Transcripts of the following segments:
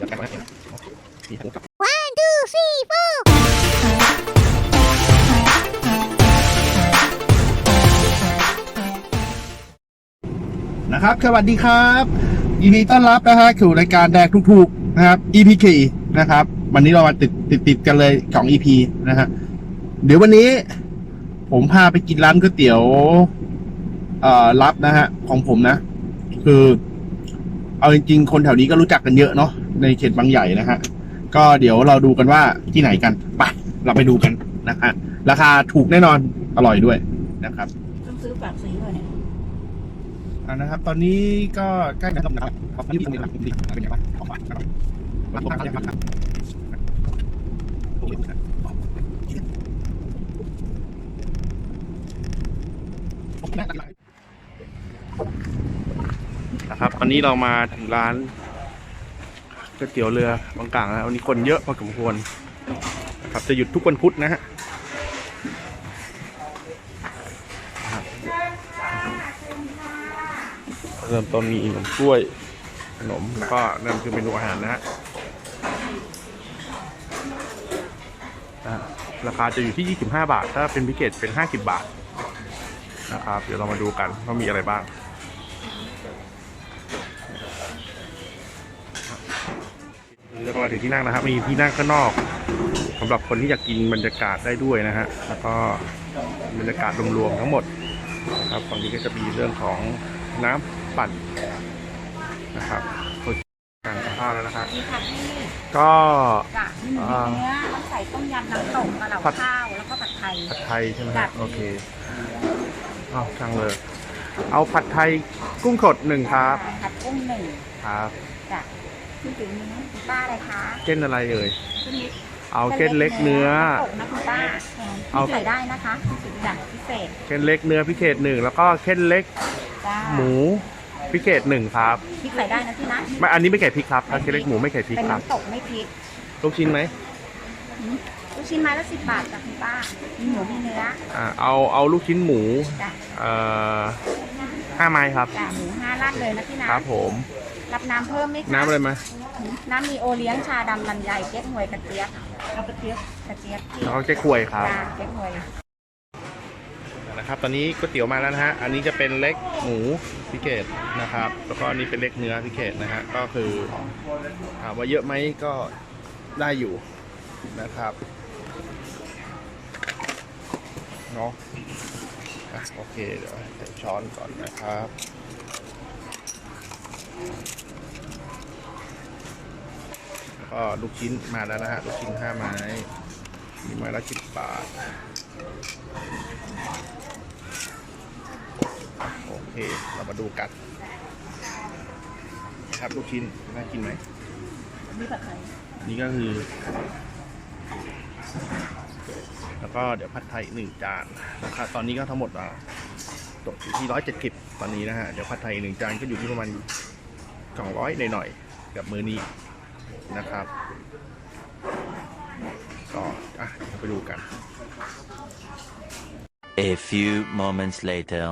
One, two, three, four. นะครับ สวัสดีครับยินดีต้อนรับนะฮะสู่รายการแดกถูกๆนะครับ EP 4นะครับ วันนี้เรามาติดติดติดกันเลยสอง EP นะฮะเดี๋ยววันนี้ ผมพาไปกินร้านก๋วยเตี๋ยว เอ่อลับนะฮะ ของผมนะ คือ เอาจริงๆ คนแถวนี้ก็รู้จักกันเยอะเนาะ ในเขตบางใหญ่นะฮะก็เดี๋ยวเราดูกันว่าที่ไหนกันไปเราไปดูกันนะฮะราคาถูกแน่นอนอร่อยด้วยนะครับต้องซื้อฝากซื้อเลยเนี่ยอ่านะครับ ตอนนี้ก็ใกล้จะทำนะครับขอบคุณที่มีหลักดีเป็นอย่างไรของฝากนะครับร้านค้าครับนะครับตอนนี้เรามาถึงร้าน ก๋วยเตี๋ยวเรือบางกลางแล้ววันนี้คนเยอะพอสมควรนะครับจะหยุดทุกวันพุธนะฮะเริ่มต้นมีขนมกล้วยขนมแล้วก็นั่นคือเมนูอาหารนะฮะราคาจะอยู่ที่ 25 บาท ถ้าเป็นพิเกตเป็น 50 บาทนะครับ เดี๋ยวเรามาดูกันว่ามีอะไรบ้าง แล้วก็มาถึงที่นั่งนะครับ มีที่นั่งข้างนอกสำหรับคนที่อยากกินบรรยากาศได้ด้วยนะฮะแล้วก็บรรยากาศรวมๆทั้งหมดนะครับฝั่งนี้ก็จะมีเรื่องของน้ำปั่นนะครับโอเคการข้าวแล้วนะครับนี่ค่ะพี่ก็จ้ะมีหมูเนื้อต้องใส่ต้มยำน้ำตกกะเหล่าข้าวแล้วก็ผัดไทย ผัดไทยใช่ไหมคจัรัดบโอเคอ้าวช่างเลย เอาผัดไทยกุ้งสดหนึ่งครับ ผัดกุ้งหนึ่งครับ จ้ะ พี่ติ๋วนี้คุณป้าอะไรคะเก้นอะไรเอ่ยพี่นิดเอาเก้นเล็กเนื้อตกนะคุณป้าเอา ใส่ได้นะคะจ้ะพิเศษเก้นเล็กเนื้อพิเศษหนึ่งแล้วก็เก้นเล็กจ้าหมูพิเศษหนึ่งครับพริกใส่ได้นะพี่นะไม่อันนี้ไม่ไก่พริกครับถ้าเก้นเล็กหมูไม่ไก่พริกเป็นครับน้ำตกไม่พริกลูกชิ้นไหมลูกชิ้นไม้ละสิบบาทจ้ะคุณป้ามีหมูมีเนื้ออ่าเอาเอาลูกชิ้นหมูจ้ะเอ่อห้าไม้ครับ จ้ะหมูห้าราดเลยนะพี่นะครับผม รับน้ำเพิ่มไหมคะน้ำอะไรมาน้ำมีโอเลี้ยงชาดำลำไยเก๊กฮวยกระเจี๊ยบเอากระเจี๊ยบกระเจี๊ยบที่แล้วก็แก้ควยครับ จ้าเก๊กฮวย นะครับ ตอนนี้ก๋วยเตี๋ยวมาแล้วนะฮะ อันนี้จะเป็นเล็กหมูพิเกตนะครับ แล้วก็อันนี้เป็นเล็กเนื้อพิเกตนะฮะ ก็คือถามว่าเยอะไหมก็ได้อยู่นะครับเนาะอะโอเคเดี๋ยวใส่ช้อนก่อนนะครับแล้ว ก็ลูกชิ้นมาแล้วนะฮะลูกชิ้นห้าไม้มีไม้ละสิบบาทโอเค เรามาดูกันนะครับลูกชิ้นน่ากินไหมมีผัดไทยนี่ก็คือ แล้วก็เดี๋ยวผัดไทยหนึ่งจานนะครับตอนนี้ก็ทั้งหมดอะตกอยู่ที่ร้อยเจ็ดสิบตอนนี้นะฮะเดี๋ยวผัดไทยหนึ่งจานก็อยู่ที่ประมาณ สองร้อยหน่อยๆกับมือนี้นะครับ ก็อะเดี๋ยวไปดูกัน A few moments later.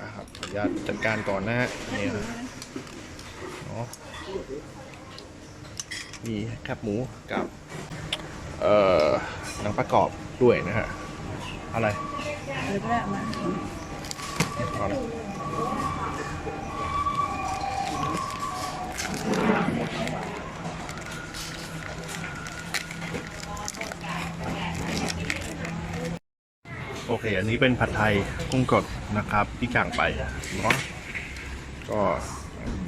นะครับขออนุญาตจัดการก่อนนะฮะนี่นะเนาะมีแคบหมูกับ เอ่อหนังประกอบด้วยนะฮะ อะไรหรือก็ได้เอามาเอาอะ โอเค อันนี้เป็นผัดไทยกุ้งกดนะครับที่กลางไปเนาะก็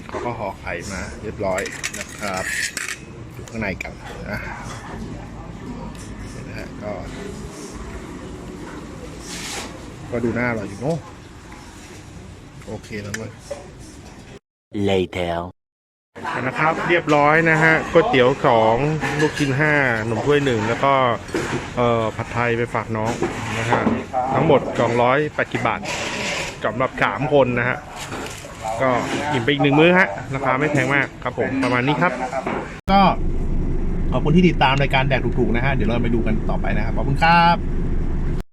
เขาก็ห่อไข่มาเรียบร้อยนะครับอยู่ข้างในกันนะนนะฮะก็ ก็ดูหน้าเราอยู่เนาะโอเคแล้วเว้ย Later. นะครับเรียบร้อยนะฮะก๋วยเตี๋ยวสองลูกชิ้นห้าหนมถ้วยหนึ่งแล้วก็เอ่อผัดไทยไปฝากน้องนะฮะทั้งหมด280บาทสำหรับสามคนนะฮะก็อิ่มไปอีกหนึ่งมื้อฮะราคาไม่แพงมากครับผมประมาณนี้ครับ ก็ขอบคุณที่ติดตามรายการแดกถูกๆนะฮะเดี๋ยวเราไปดูกันต่อไปนะครับขอบคุณครับ